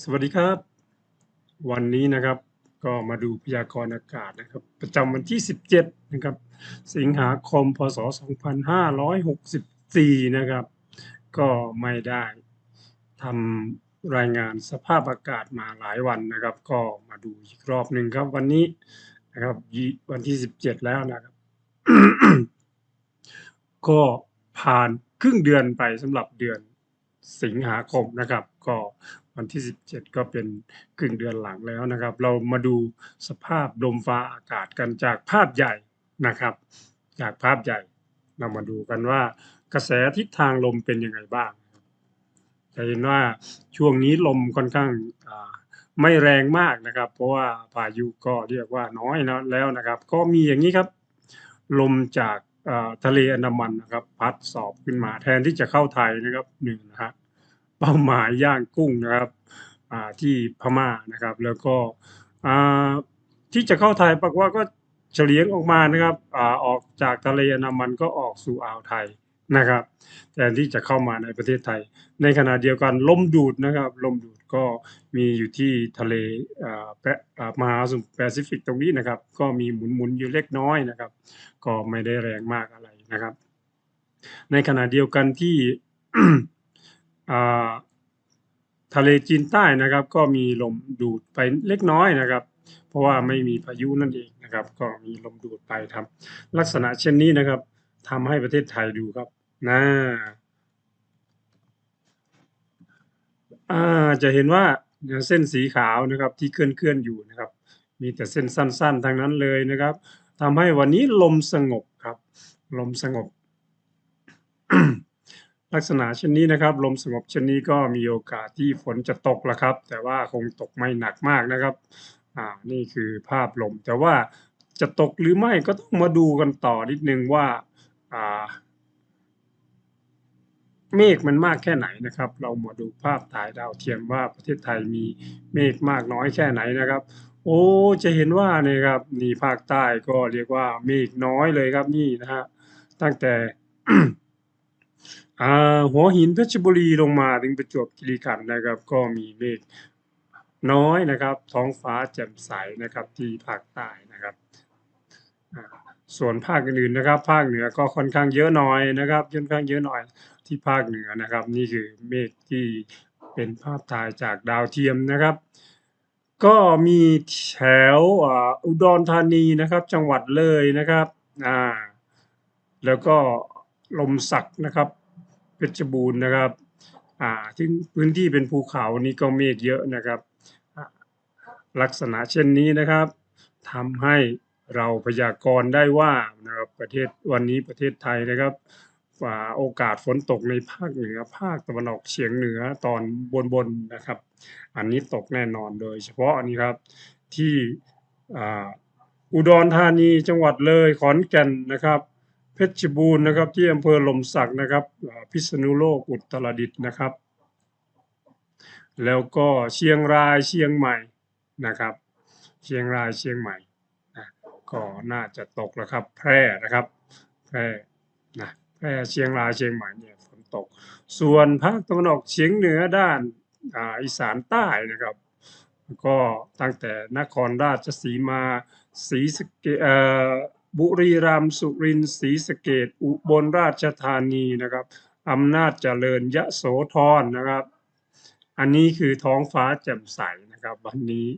สวัสดีครับ วันนี้นะครับก็มาดูพยากรณ์อากาศนะครับ ประจำวันที่ 17 นะครับ สิงหาคมพศ 2564 นะครับ ก็ไม่ได้ทำรายงานสภาพอากาศมาหลายวันนะครับ ก็มาดูอีกรอบหนึ่งครับ วันนี้นะครับวันที่ 17 แล้วนะครับ ก็ผ่านครึ่งเดือนไปสำหรับเดือนสิงหาคมนะครับ ก็ วันที่ 17 ก็เป็นครึ่งเดือนหลังแล้วนะครับ เรามาดูสภาพลมฟ้าอากาศกันจากภาพใหญ่นะครับ จากภาพใหญ่เรามาดูกันว่ากระแสทิศทางลมเป็นยังไงบ้างจะเห็นว่าช่วงนี้ลมค่อนข้างไม่แรงมากนะครับ เพราะว่าพายุก็เรียกว่าน้อยนะแล้วนะครับ ก็มีอย่างนี้ครับ ลมจากทะเลอันดามันนะครับ พัดสอบขึ้นมาแทนที่จะเข้าไทยนะครับหนึ่งนะฮะ เป้าหมายย่างกุ้งนะครับที่พม่านะครับ แล้วก็ที่จะเข้าไทยปรากฏว่าก็เฉลียงออกมานะครับอออกจากทะเลอันามันก็ออกสู่อ่าวไทยนะครับแทนที่จะเข้ามาในประเทศไทย ในขณะเดียวกันลมดูดนะครับลมดูดก็มีอยู่ที่ทะเลแปะมหาสมุทรแปซิฟิกตรงนี้นะครับ ก็มีหมุนหมุนๆอยู่เล็กน้อยนะครับ ก็ไม่ได้แรงมากอะไรนะครับ ในขณะเดียวกันที่ ทะเลจีนใต้นะครับ ก็มีลมดูดไปเล็กน้อยนะครับ เพราะว่าไม่มีพายุนั่นเองนะครับ ก็มีลมดูดไปครับ ลักษณะเช่นนี้นะครับทำให้ประเทศไทยดูครับนะจะเห็นว่าเส้นสีขาวนะครับที่เคลื่อนเคลื่อนอยู่นะครับ มีแต่เส้นสั้นๆทั้งนั้นเลยนะครับทำให้วันนี้ลมสงบครับ ลมสงบ ลักษณะเช่นนี้นะครับ ลมสงบเช่นนี้ก็มีโอกาสที่ฝนจะตกละครับ แต่ว่าคงตกไม่หนักมากนะครับอ่านี่คือภาพลม แต่ว่าจะตกหรือไม่ก็ต้องมาดูกันต่อนิดนึงว่าอ่าเมฆมันมากแค่ไหนนะครับ เรามาดูภาพถ่ายดาวเทียมว่าประเทศไทยมีเมฆมากน้อยแค่ไหนนะครับ โอ้จะเห็นว่าเนี่ยครับนี่ภาคใต้ก็เรียกว่าเมฆน้อยเลยครับนี่นะฮะตั้งแต่ อ่าหัวหินเพชรบุรีลงมาถึงประจวบคีรีขันธ์นะครับ ก็มีเมฆน้อยนะครับ ท้องฟ้าแจ่มใสนะครับที่ภาคใต้นะครับส่วนภาคอื่นๆนะครับ ภาคเหนือก็ค่อนข้างเยอะหน่อยนะครับค่อนข้างเยอะหน่อยที่ภาคเหนือนะครับ นี่คือเมฆที่เป็นภาพถ่ายจากดาวเทียมนะครับ ก็มีแถวอุดรธานีนะครับ จังหวัดเลยนะครับอ่าแล้วก็ลมสักนะครับ ชรบูรณ์นะครับอ่าถึงพื้นที่เป็นภูเขานี่ก็เมฆเยอะนะครับ ลักษณะเช่นนี้นะครับทำให้เราพยากรณ์ได้ว่านะครับประเทศวันนี้ประเทศไทยนะครับโอกาสฝนตกในภาคเหนือ ภาคตะวันออกเฉียงเหนือตอนบนๆนนะครับ อันนี้ตกแน่นอนโดยเฉพาะนี้ครับที่อ่าอุดรธานีจังหวัดเลยขอนแก่นนะครับ เพชรบูรณ์นะครับที่อำเภอหลมสักนะครับพิษณุโลกอุตรดิตถ์นะครับ แล้วก็เชียงรายเชียงใหม่นะครับ เชียงรายเชียงใหม่นะก็น่าจะตกแล้วครับแพร่นะครับแพร่นะแพร่เชียงรายเชียงใหม่เนี่ยฝนตก ส่วนภาคตะวันออกเฉียงเหนือด้านอ,าอีสานใต้นะครับ ก็ตั้งแต่นครราชสีมาศรีสะเกษเอ่อ บุรีรัมย์สุรินทร์ศรีสะเกษอุบลราชธานีนะครับอำนาจเจริญยะโสธรนะครับ อันนี้คือท้องฟ้าแจ่มใสนะครับ วันนี้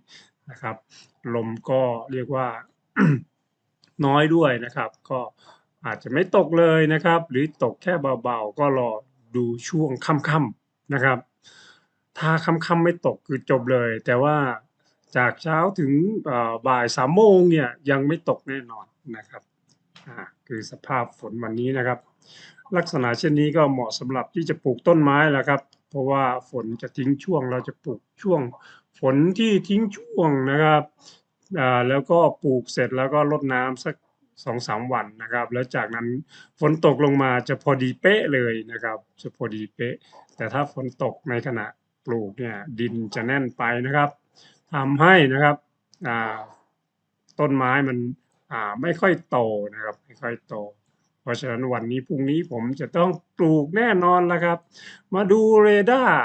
นะครับ ลมก็เรียกว่าน้อยด้วยนะครับ ก็อาจจะไม่ตกเลยนะครับ หรือตกแค่เบาๆก็รอดูช่วงค่ำๆนะครับ ถ้าค่ำๆไม่ตกคือจบเลย แต่ว่าจากเช้าถึงบ่ายสามโมงเนี่ยยังไม่ตกแน่นอน นะครับอ่าคือสภาพฝนวันนี้นะครับ ลักษณะเช่นนี้ก็เหมาะสำหรับที่จะปลูกต้นไม้แหละครับ เพราะว่าฝนจะทิ้งช่วงเราจะปลูกช่วง ฝนที่ทิ้งช่วงนะครับอ่าแล้วก็ปลูกเสร็จแล้วก็รดน้ำสักสองสามวันนะครับ แล้วจากนั้นฝนตกลงมาจะพอดีเป๊ะเลยนะครับ จะพอดีเป๊ะ แต่ถ้าฝนตกในขณะปลูกเนี่ยดินจะแน่นไปนะครับทำให้นะครับอ่าต้นไม้มัน ไม่ค่อยโตนะครับไม่ค่อยโต เพราะฉะนั้นวันนี้พรุ่งนี้ผมจะต้องปลูกแน่นอนแล้วครับ มาดูเรดาร์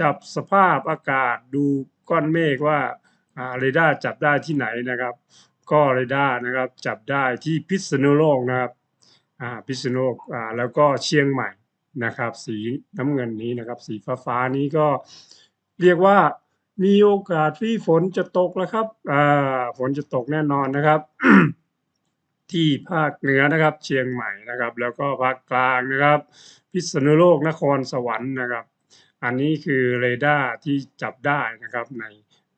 จับสภาพอากาศดูก้อนเมฆว่าเรดาร์จับได้ที่ไหนนะครับ ก็เรดาร์นะครับจับได้ที่พิษณุโลกนะครับพิษณุโลกแล้วก็เชียงใหม่นะครับ สีน้ำเงินนี้นะครับ สีฟ้าๆนี้ก็เรียกว่ามีโอกาสที่ฝนจะตกแล้วครับฝนจะตกแน่นอนนะครับ ที่ภาคเหนือนะครับ เชียงใหม่นะครับ แล้วก็ภาคกลางนะครับ พิษณุโลกนครสวรรค์นะครับ อันนี้คือเรดาร์ที่จับได้นะครับใน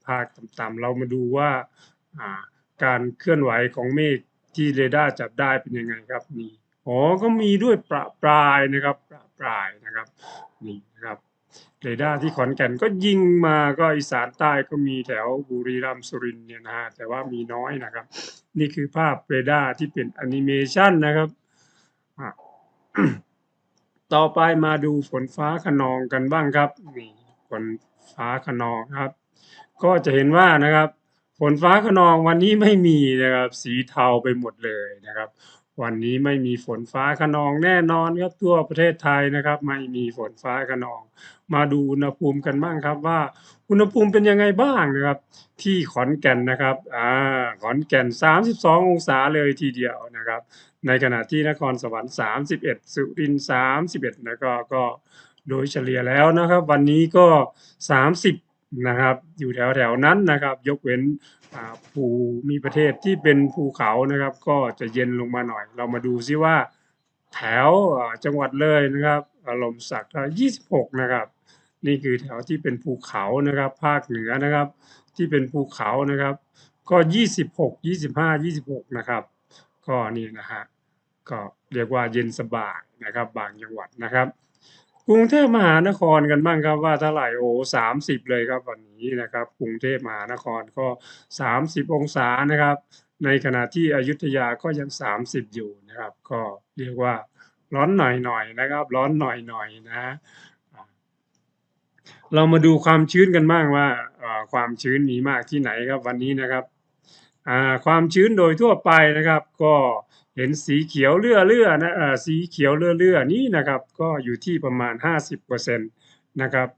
ภาคต่ำๆเรามาดูว่าการเคลื่อนไหวของเมฆที่เรดาร์จับได้เป็นยังไงครับนี่อ๋อก็มีด้วยประปรายนะครับประปรายนะครับนี่นะครับเรดาร์ที่ขอนแก่นก็ยิงมาก็อีสานใต้ก็มีแถวบุรีรัมย์สุรินทร์เนี่ยนะครับแต่ว่ามีน้อยนะครับ นี่คือภาพเรดาร์ที่เป็นแอนิเมชันนะครับ ต่อไปมาดูฝนฟ้าขนองกันบ้างครับนี่ฝนฟ้าขนองครับ ก็จะเห็นว่านะครับ ฝนฟ้าขนองวันนี้ไม่มีนะครับ สีเทาไปหมดเลยนะครับ วันนี้ไม่มีฝนฟ้าคะนองแน่นอนครับทั่วประเทศไทยนะครับ ไม่มีฝนฟ้าคะนอง มาดูอุณหภูมิกันบ้างครับว่า อุณหภูมิเป็นยังไงบ้างนะครับ ที่ขอนแก่นนะครับอ่าขอนแก่น 32 องศาเลยทีเดียวนะครับ ในขณะที่นครสวรรค์ 31 สุรินทร์31แล้วก็ก็โดยเฉลี่ยแล้วนะครับ วันนี้ก็ 30 นะครับอยู่แถวๆนั้นนะครับ ยกเว้นภูมิประเทศที่เป็นภูเขานะครับ ก็จะเย็นลงมาหน่อย เรามาดูซิว่าแถวจังหวัดเลยนะครับอาลมณ์ศักดิ์26 นะครับ นี่คือแถวที่เป็นภูเขานะครับ ภาคเหนือนะครับ ที่เป็นภูเขานะครับ ก็ 26 25 26 นะครับ ก็นี่นะครับก็เรียกว่าเย็นสบายนะครับ บางจังหวัดนะครับ กรุงเทพมหานครกันบ้างครับว่าเท่าไหร่โอ้โฮ30เลยครับวันนี้นะครับ กรุงเทพมหานครก็30องศานะครับ ในขณะที่อยุธยาก็ยัง30อยู่นะครับ ก็เรียกว่าร้อนหน่อยๆนะครับ ร้อนหน่อยๆนะครับอ่าเรามาดูความชื้นกันบ้างว่าความชื้นมีมากที่ไหนครับวันนี้นะครับ ความชื้นโดยทั่วไปนะครับ ก็เห็นสีเขียวเรื่อๆนะอ่าสีเขียวเรื่อๆนี้นะครับ ก็อยู่ที่ประมาณ 50%นะครับ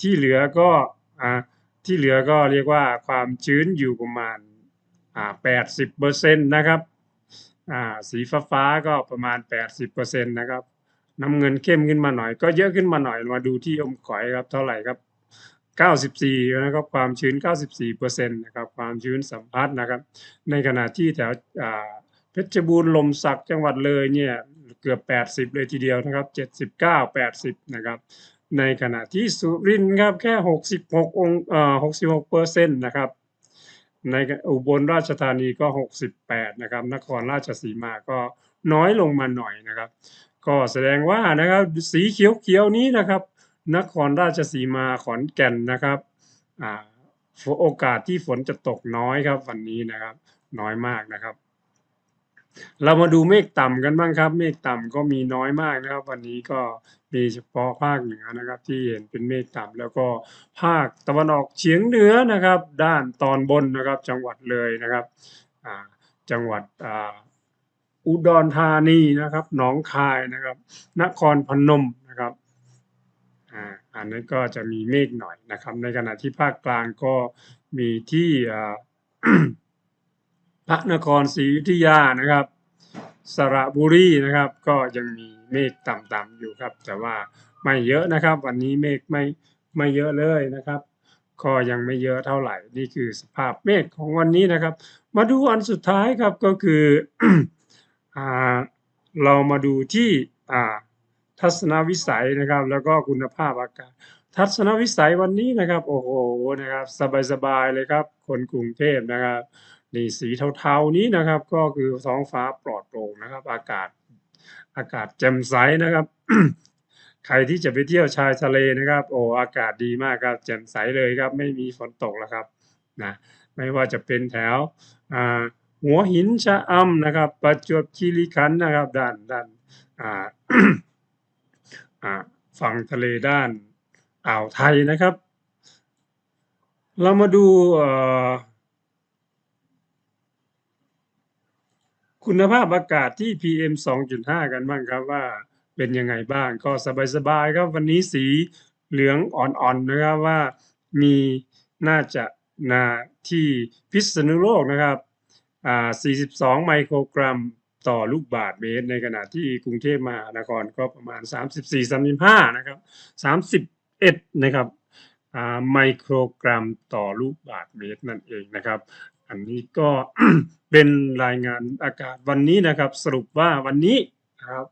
ที่เหลือก็อที่เหลือก็เรียกว่าความชื้นอยู่ประมาณอ่า80%นะครับอ่าสีฟ้าๆก็ประมาณ 80%นะครับน้ำเงินเข้มขึ้นมาหน่อย ก็เยอะขึ้นมาหน่อยมาดูที่อมก๋อยครับเท่าไหร่ครับ 94นะครับความชื้น 94%นะครับความชื้นสัมพัทธ์นะครับในขณะที่แถวเพชรบูรณ์ลมสักจังหวัดเลยเนี่ยเกือบ 80 เลยทีเดียวนะครับ 79 80 นะครับในขณะที่สุรินทร์ครับแค่ 66องเอ่อ66%นต์นะครับในอุบลราชธานีก็ 68 นะครับ นครราชสีมาก็น้อยลงมาหน่อยนะครับ ก็แสดงว่านะครับสีเขียวๆนี้นะครับ นครราชสีมาขอนแก่นนะครับอโอกาสที่ฝนจะตกน้อยครับ วันนี้นะครับ น้อยมากนะครับ เรามาดูเมฆต่ำกันบ้างครับ เมฆต่ำก็มีน้อยมากนะครับ วันนี้ก็มีเฉพาะภาคเหนือนะครับ ที่เห็นเป็นเมฆต่ำแล้วก็ภาคตะวันออกเฉียงเหนือนะครับ ด้านตอนบนนะครับ จังหวัดเลยนะครับจังหวัดอุดรธานีนะครับ หนองคายนะครับ นครพนมนะครับ อ่าอันนั้นก็จะมีเมฆหน่อยนะครับ ในขณะที่ภาคกลางก็มีที่พระนครศรีอยุธยานะครับ สระบุรีนะครับ ก็ยังมีเมฆต่ำๆอยู่ครับ แต่ว่าไม่เยอะนะครับ วันนี้เมฆไม่ไม่เยอะเลยนะครับ ก็ยังไม่เยอะเท่าไหร่นี่คือสภาพเมฆของวันนี้นะครับ มาดูอันสุดท้ายครับก็คืออเรามาดูที่อ่า ทัศนวิสัยนะครับ แล้วก็คุณภาพอากาศ ทัศนวิสัยวันนี้นะครับ โอ้โฮนะครับ สบายๆเลยครับ คนกรุงเทพนะครับนี่สีเทาๆนี้นะครับ ก็คือท้องฟ้าปลอดโปร่งนะครับ อากาศอากาศแจ่มใสนะครับ ใครที่จะไปเที่ยวชายทะเลนะครับ โอ้อากาศดีมากครับแจ่มใสเลยครับ ไม่มีฝนตกแล้วครับนะไม่ว่าจะเป็นแถวหัวหินชะอำนะครับ ประจวบคีรีขันธ์นะครับด้านด้านอ่า ฝั่งทะเลด้านอ่าวไทยนะครับ เรามาดูคุณภาพอากาศที่ PM 2.5 กันบ้างครับว่าเป็นยังไงบ้างก็สบายๆครับวันนี้สีเหลืองอ่อนๆนะครับว่ามีน่าจะนาที่พิษณุโลกนะครับ 42 ไมโครกรัม ต่อลูกบาศก์เมตร ในขณะที่กรุงเทพมหานครก็ประมาณ 34-35 นะครับ 31 นะครับไมโครกรัมต่อลูกบาศก์เมตรนั่นเองนะครับ อันนี้ก็เป็นรายงานอากาศวันนี้นะครับ สรุปว่าวันนี้นะครับ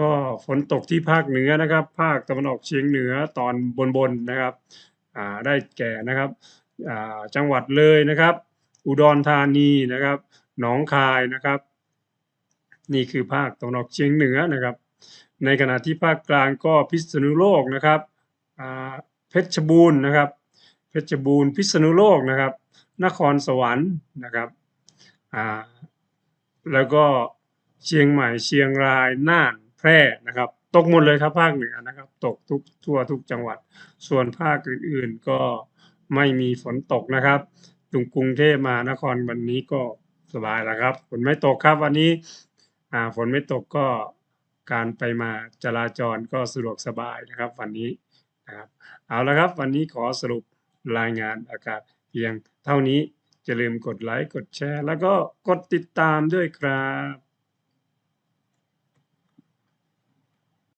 ก็ฝนตกที่ภาคเหนือนะครับ ภาคตะวันออกเฉียงเหนือตอนบนๆนะครับได้แก่นะครับจังหวัดเลยนะครับ อุดรธานีนะครับ หนองคายนะครับ นี่คือภาคตะวันออกเฉียงเหนือนะครับ ในขณะที่ภาคกลางก็พิษณุโลกนะครับเพชรบูรณ์นะครับ เพชรบูรณ์พิษณุโลกนะครับ นครสวรรค์นะครับแล้วก็เชียงใหม่เชียงรายน่านแพร่นะครับ ตกหมดเลยครับภาคเหนือนะครับ ตกทุกทั่วทุกจังหวัด ส่วนภาคอื่นๆก็ไม่มีฝนตกนะครับตรงกรุงเทพมหานครวันนี้ก็ สบายแล้วครับฝนไม่ตกครับวันนี้ฝนไม่ตกก็การไปมาจราจรก็สะดวกสบายนะครับวันนี้นะครับเอาละครับวันนี้ขอสรุปรายงานอากาศเพียงเท่านี้อย่าลืมกดไลค์กดแชร์ แล้วก็กดติดตามด้วยครับ